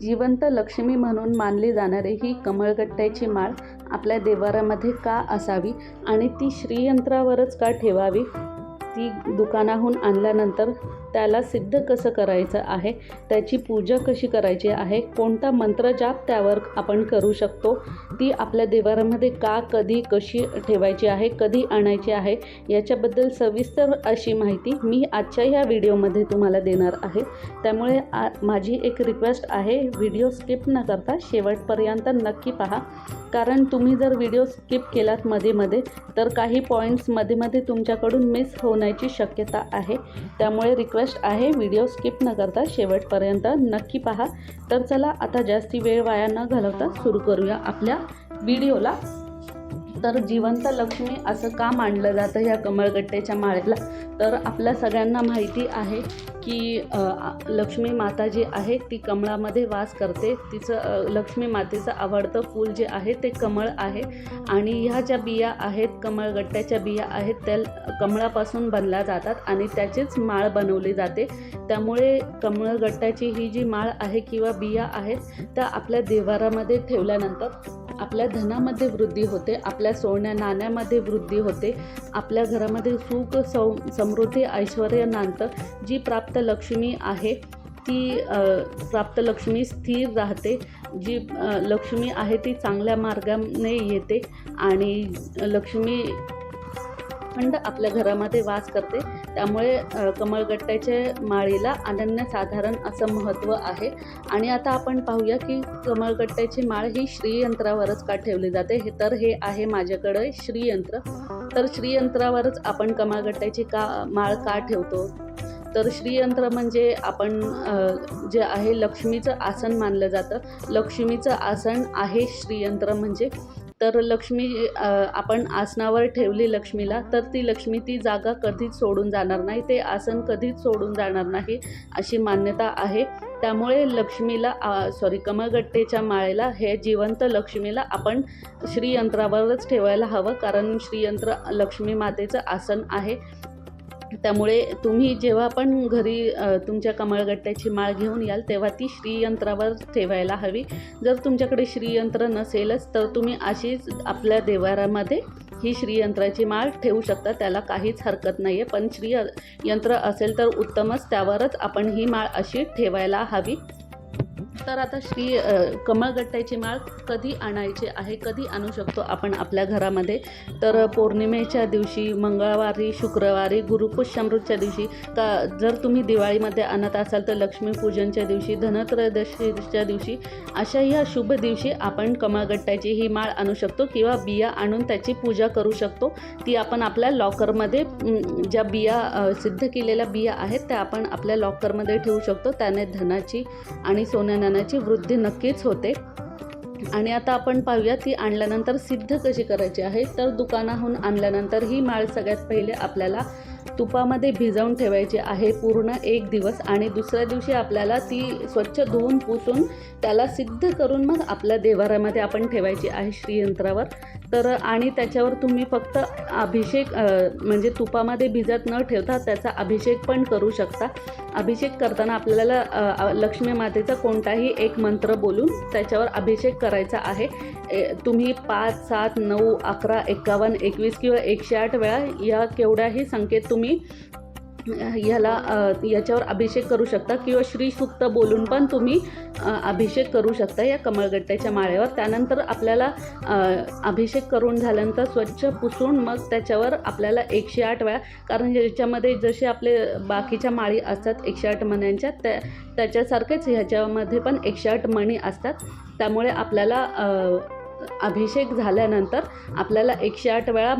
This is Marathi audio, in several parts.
जिवंत लक्ष्मी म्हणून मानली जाणारी ही कमळगट्ट्याची माळ आपल्या देवारामध्ये का असावी आणि ती श्रीयंत्रावरच का ठेवावी? ती दुकानाहून आणल्यानंतर त्याला सिद्ध कसं करायचं आहे त्याची पूजा कशी करायची आहे कोणता मंत्रजाप त्यावर आपण करू शकतो ती आपल्या देवारामध्ये का कधी कशी ठेवायची आहे कधी आणायची आहे याच्याबद्दल सविस्तर अशी माहिती मी आजच्या ह्या व्हिडिओमध्ये तुम्हाला देणार आहे. त्यामुळे आ माझी एक रिक्वेस्ट आहे व्हिडिओ स्किप न करता शेवटपर्यंत नक्की पहा. कारण तुम्ही जर व्हिडिओ स्किप केलात मध्ये मध्ये तर काही पॉईंट्समध्ये मध्ये तुमच्याकडून मिस होण्याची शक्यता आहे. त्यामुळे रिक्वेस्ट आहे. व्हिडिओ स्किप न करता शेवटपर्यंत नक्की पहा. तर चला आता जास्ती वेळ वाया न घालवता सुरू करूया आपल्या व्हिडिओला. तर जिवंत लक्ष्मी असं का मानलं जातं ह्या कमळगट्ट्याच्या माळेला? तर आपल्या सगळ्यांना माहिती आहे की लक्ष्मी माता जी आहे ती कमळामध्ये वास करते. तिचं लक्ष्मी मातेचं आवडतं फूल जे आहे ते कमळ आहे. आणि ह्या ज्या बिया आहेत कमळगट्ट्याच्या बिया आहेत त्या कमळापासून बनल्या जातात आणि त्याचीच माळ बनवली जाते. त्यामुळे कमळगट्ट्याची ही जी माळ आहे किंवा बिया आहेत त्या आपल्या देवारामध्ये ठेवल्यानंतर आपल्या धनामध्ये वृद्धी होते आपल्या सोन्या नाण्यामध्ये वृद्धी होते आपल्या घरामध्ये सुख सौ समृद्धी ऐश्वर नांदतं. जी प्राप्त लक्ष्मी आहे ती प्राप्त लक्ष्मी स्थिर राहते. जी लक्ष्मी आहे ती चांगल्या मार्गाने येते आणि लक्ष्मी खंड आपल्या घरामध्ये वास करते. त्यामुळे कमळगट्ट्याच्या माळीला अनन्यसाधारण असं महत्त्व आहे. आणि आता आपण पाहूया की कमळकट्ट्याची माळ ही श्रीयंत्रावरच का ठेवली जाते? हे तर हे आहे माझ्याकडे श्रीयंत्र. तर श्रीयंत्रावरच आपण कमळगट्ट्याची का माळ का ठेवतो? तर श्रीयंत्र म्हणजे आपण जे आहे लक्ष्मीचं आसन मानलं जातं. लक्ष्मीचं आसन आहे श्रीयंत्र म्हणजे. तर लक्ष्मी आपण आसनावर ठेवली लक्ष्मीला तर ती लक्ष्मी ती जागा कधीच सोडून जाणार नाही. ते आसन कधीच सोडून जाणार नाही अशी मान्यता आहे. त्यामुळे लक्ष्मीला सॉरी कमळगट्टेच्या माळेला हे जिवंत लक्ष्मीला आपण श्रीयंत्रावरच ठेवायला हवं. कारण श्रीयंत्र लक्ष्मी मातेचं आसन आहे. त्यामुळे तुम्ही जेव्हा पण घरी तुमच्या कमळगट्ट्याची माळ घेऊन याल तेव्हा ती श्रीयंत्रावर ठेवायला हवी. जर तुमच्याकडे श्रीयंत्र नसेलच तर तुम्ही अशीच आपल्या देवारामध्ये ही श्रीयंत्राची माळ ठेवू शकता त्याला काहीच हरकत नाही आहे पण श्रीयंत्र असेल तर उत्तमच त्यावरच आपण ही माळ अशी ठेवायला हवी. तर आता श्री कमळगट्ट्याची माळ कधी आणायची आहे कधी आणू शकतो आपण आपल्या घरामध्ये? तर पौर्णिमेच्या दिवशी मंगळवारी शुक्रवारी गुरुपुष्यामृतच्या दिवशी का जर तुम्ही दिवाळीमध्ये आणत असाल तर लक्ष्मीपूजनच्या दिवशी धनत्रयोदशीच्या दिवशी अशा ह्या शुभ दिवशी आपण कमळगट्ट्याची ही माळ आणू शकतो किंवा बिया आणून त्याची पूजा करू शकतो. ती आपण आपल्या लॉकरमध्ये ज्या बिया सिद्ध केलेल्या बिया आहेत त्या आपण आपल्या लॉकरमध्ये ठेवू शकतो. त्याने धनाची आणि सोन नाण्याची वृद्धी नक्कीच होते. आणि आता आपण पाहूया ती आणल्यानंतर सिद्ध कशी करायची आहे. तर दुकानाहून आणल्यानंतर ही माळ सगळ्यात पहिले आपल्याला तुपामध्ये भिजवून ठेवायची आहे पूर्ण एक दिवस आणि दुसऱ्या दिवशी आपल्याला ती स्वच्छ धुवून पुसून त्याला सिद्ध करून मग आपल्या देवारामध्ये आपण ठेवायची आहे श्रीयंत्रावर. तर आणि त्याच्यावर तुम्ही फक्त अभिषेक म्हणजे तुपामध्ये भिजत न ठेवता त्याचा अभिषेक पण करू शकता. अभिषेक करताना आपल्याला लक्ष्मी मातेचा कोणताही एक मंत्र बोलून त्याच्यावर अभिषेक करायचा आहे. ए, तुम्ही पाच सात नऊ अकरा एकावन्न एकवीस किंवा एकशे आठ वेळा या केवढ्याही संकेत तुम्ही ह्याला याच्यावर अभिषेक करू शकता किंवा श्री सुक्त बोलून पण तुम्ही अभिषेक करू शकता या कमळगट्ट्याच्या माळ्यावर. त्यानंतर आपल्याला अभिषेक करून झाल्यानंतर स्वच्छ पुसून मग त्याच्यावर आपल्याला एकशे आठ वेळा कारण याच्यामध्ये जसे आपले बाकीच्या माळी असतात एकशे आठ मण्यांच्या त्या त्याच्यासारखेच ह्याच्यामध्ये पण एकशे आठ मणी असतात. त्यामुळे आपल्याला अभिषेक झाल्यानंतर आपल्याला एकशे आठ वेळा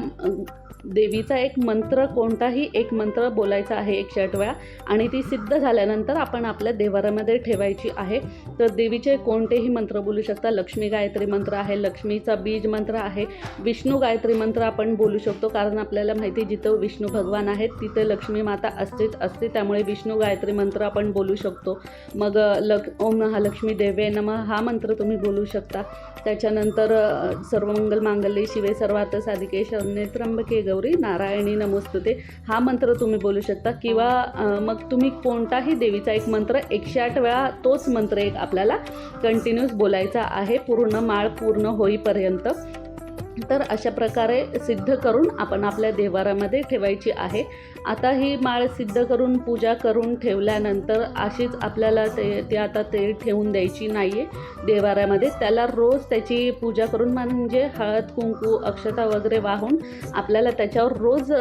देवीचा एक मंत्र कोणताही एक मंत्र बोलायचा आहे एकशे आठ वेळा आणि ती सिद्ध झाल्यानंतर आपण आपल्या देवारामध्ये ठेवायची आहे. तर देवीचे कोणतेही मंत्र बोलू शकता. लक्ष्मी गायत्री मंत्र आहे लक्ष्मीचा बीज मंत्र आहे विष्णू गायत्री मंत्र आपण बोलू शकतो. कारण आपल्याला माहिती जिथं विष्णू भगवान आहेत तिथे लक्ष्मी माता असतेच असते. त्यामुळे विष्णू गायत्री मंत्र आपण बोलू शकतो. मग लक्ष ओम महालक्ष्मी देवे नम हा मंत्र तुम्ही बोलू शकता. त्याच्यानंतर अ, सर्वमंगल मांगल्ये शिवे सर्वार्थ साधिके शरणे त्र्यंबके ग गौरी नारायणी नमोस्तुते. हा मंत्र तुम्ही बोलू शकता. किंवा मग तुम्ही कोणताही देवीचा एक मंत्र एकशे आठ वेळा तोच मंत्र एक आपल्याला कंटिन्यूस बोलायचा आहे. पूर्ण माळ पूर्ण होईपर्यंत. तर अशा प्रकारे सिद्ध करून आपण आपल्या देवारामध्ये ठेवायची आहे. आता ही माळ सिद्ध करून पूजा करून ठेवल्यानंतर अशीच आपल्याला ते ते आता ते ठेवून द्यायची नाही आहे देवाऱ्यामध्ये. त्याला रोज त्याची पूजा करून म्हणजे हळद कुंकू अक्षता वगैरे वाहून आपल्याला त्याच्यावर रोज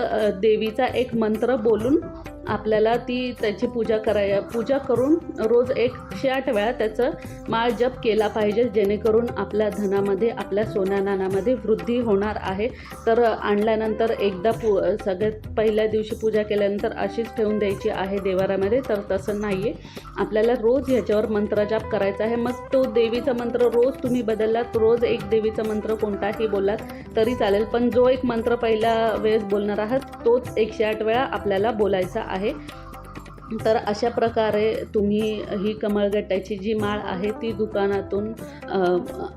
देवीचा एक मंत्र बोलून आपल्याला ती त्याची पूजा कराय पूजा करून रोज एकशे आठ वेळा त्याचं माळ जप केला पाहिजे जेणेकरून आपल्या धनामध्ये आपल्या सोन्या नाण्यामध्ये वृद्धी होणार आहे. तर आणल्यानंतर एकदा पू सगळ्यात पहिल्या दिवशी पूजा केल्यानंतर अशीच ठेवून द्यायची आहे देवारामध्ये तर तसं नाही आहे आपल्याला रोज ह्याच्यावर मंत्रजाप करायचा आहे. मग तो देवीचा मंत्र रोज तुम्ही बदललात रोज एक देवीचा मंत्र कोणताही बोललात तरी चालेल. पण जो एक मंत्र पहिल्या वेळेस बोलणार आहात तोच एकशे आठ वेळा आपल्याला बोलायचा आहे आहे. तर अशा प्रकारे तुम्ही ही कमळगट्ट्याची जी माळ आहे ती दुकानातून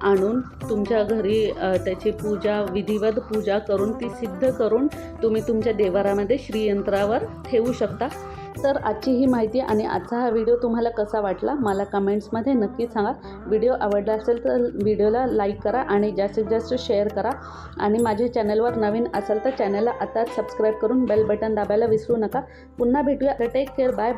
आणून तुमच्या घरी त्याची पूजा विधिवत पूजा करून ती सिद्ध करून तुम्ही तुमच्या देवारामध्ये श्रीयंत्रावर ठेवू शकता. तर आजची ही माहिती आणि आजचा हा व्हिडिओ तुम्हाला कसा वाटला मला कमेंट्समध्ये नक्की सांगा. व्हिडिओ आवडला असेल तर व्हिडिओला लाईक करा आणि जास्तीत जास्त शेअर करा. आणि माझ्या चॅनलवर नवीन असेल तर चॅनलला आताच सबस्क्राईब करून बेल बटन दाबायला विसरू नका. पुन्हा भेटूया. Take care. बाय.